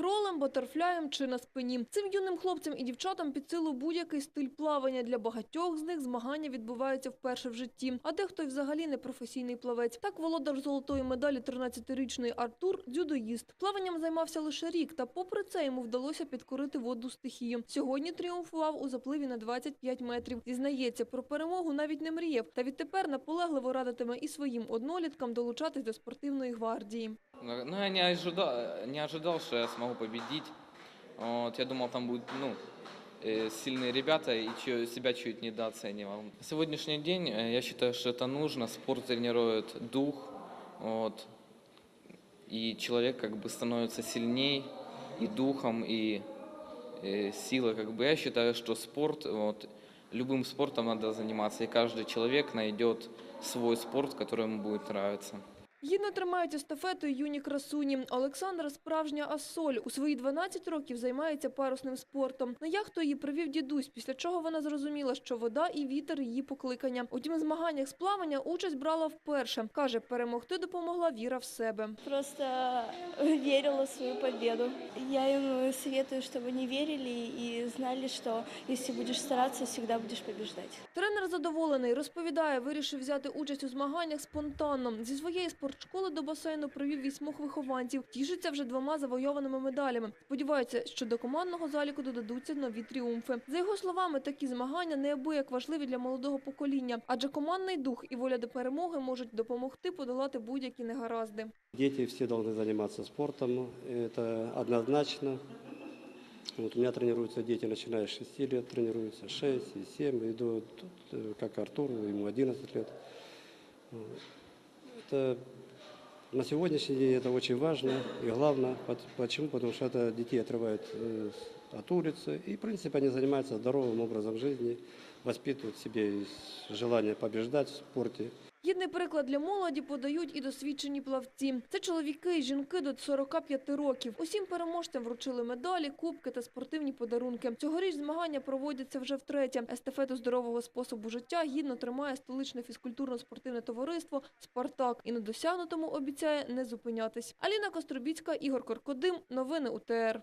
кролем, батерфляєм чи на спині. Цим юним хлопцям і дівчатам під силу будь-який стиль плавання. Для багатьох з них змагання відбуваються вперше в житті, а дехто й взагалі не професійний плавець. Так володар золотої медалі 13-річний Артур дзюдоїст. Плаванням займався лише рік, та попри це йому вдалося підкорити водну стихію. Сьогодні тріумфував у запливі на 25 метрів. Зізнається, про перемогу навіть не мріяв. Та відтепер наполегливо радитиме і своїм одноліткам долучатись до спортивної гвардії. Ну, я не ожидал, не ожидал, что я смогу победить. Вот, я думал, там будут ну, э, сильные ребята, и чё- себя чуть недооценивал. Сегодняшний день, э, я считаю, что это нужно. Спорт тренирует дух, вот, и человек как бы становится сильней и духом, и э, силой. Как бы. Я считаю, что спорт, вот, любым спортом надо заниматься, и каждый человек найдет свой спорт, который ему будет нравиться. Гідно тримають естафету юні красуні. Олександра – справжня асоль. У свої 12 років займається парусним спортом. На яхту її привів дідусь, після чого вона зрозуміла, що вода і вітер – її покликання. Утім, в змаганнях з плавання участь брала вперше. Каже, перемогти допомогла віра в себе. Просто верила в свою победу. Я им советую, чтобы они верили и знали, что если будешь стараться, всегда будешь побеждать. Тренер задоволений, розповідає, вирішив взяти участь у змаганнях спонтанно. Зі своєї спортшколи до басейну привів вісьмох вихованців. Тішиться вже двома завойованими медалями. Сподівається, що до командного заліку додадуться нові тріумфи. За його словами, такі змагання неабияк важливі для молодого покоління, адже командний дух і воля до перемоги можуть допомогти подолати будь-які негаразди. Дети все должны заниматься спортом, это однозначно. Вот у меня тренируются дети, начиная с 6 лет, тренируются 6 и 7, и до, тут, э, как Артуру, ему 11 лет. Это на сегодняшний день это очень важно и главное. Почему? Потому что это детей отрывает э, от улицы, и, в принципе, они занимаются здоровым образом жизни, воспитывают в себе желание побеждать в спорте. Гідний приклад для молоді подають і досвідчені плавці. Це чоловіки і жінки до 45 років. Усім переможцям вручили медалі, кубки та спортивні подарунки. Цьогоріч змагання проводяться вже втретє. Естафету здорового способу життя гідно тримає столичне фізкультурно-спортивне товариство «Спартак» і на досягнутому обіцяє не зупинятись. Аліна Костробіцька, Ігор Коркодим. Новини УТР.